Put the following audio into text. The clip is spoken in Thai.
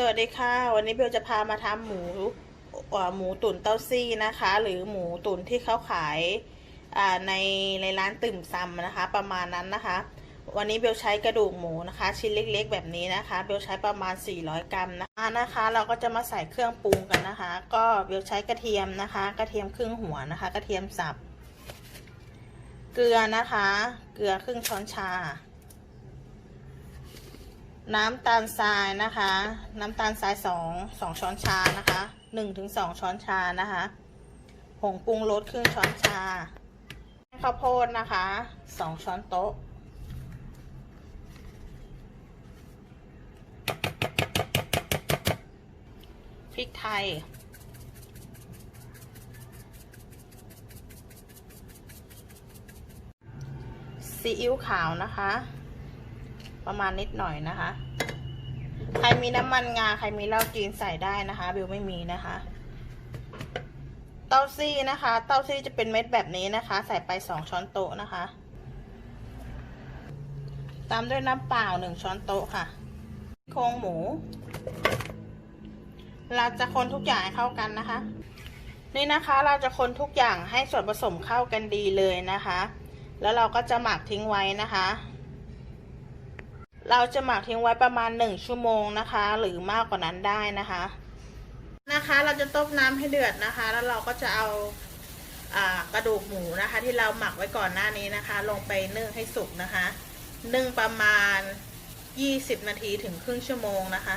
สวัสดีค่ะ วันนี้เบลจะพามาทำหมูหมูตุ๋นเต้าซี่นะคะ หรือหมูตุ๋นที่เขาขายในในร้านติ่มซำนะคะ ประมาณนั้นนะคะ วันนี้เบลใช้กระดูกหมูนะคะ ชิ้นเล็กๆ แบบนี้นะคะ เบลใช้ประมาณ 400 กรัมนะคะนะคะ เราก็จะมาใส่เครื่องปรุงกันนะคะ ก็เบลใช้กระเทียมนะคะ กระเทียมครึ่งหัวนะคะ กระเทียมสับ เกลือนะคะ เกลือครึ่งช้อนชา น้ำตาลทรายนะคะ น้ำตาลทรายสองสองช้อนชานะคะหนึ่งถึงสองช้อนชานะคะผงปรุงรสครึ่งช้อนชาข้าวโพดนะคะสองช้อนโต๊ะ พริกไทย ซีอิ๊วขาวนะคะ ประมาณนิดหน่อยนะคะ ใครมีน้ำมันงา ใครมีเหล้าจีนใส่ได้นะคะบิวไม่มีนะคะ เต้าซี่นะคะ เต้าซี่จะเป็นเม็ดแบบนี้นะคะ ใส่ไปสองช้อนโต๊ะนะคะ ตามด้วยน้ำเปล่าหนึ่งช้อนโต๊ะค่ะโครงหมู เราจะคนทุกอย่างให้เข้ากันนะคะ นี่นะคะเราจะคนทุกอย่างให้ส่วนผสมเข้ากันดีเลยนะคะ แล้วเราก็จะหมักทิ้งไว้นะคะ เราจะหมักทิ้งไว้ประมาณหนึ่งชั่วโมงนะคะ หรือมากกว่านั้นได้นะคะ นะคะ เราจะต้มน้ำให้เดือดนะคะ แล้วเราก็จะเอาอ่ากระดูกหมูนะคะ ที่เราหมักไว้ก่อนหน้านี้นะคะ ลงไปนึ่งให้สุกนะคะ นึ่งประมาณ 20 นาทีถึงครึ่งชั่วโมงนะคะ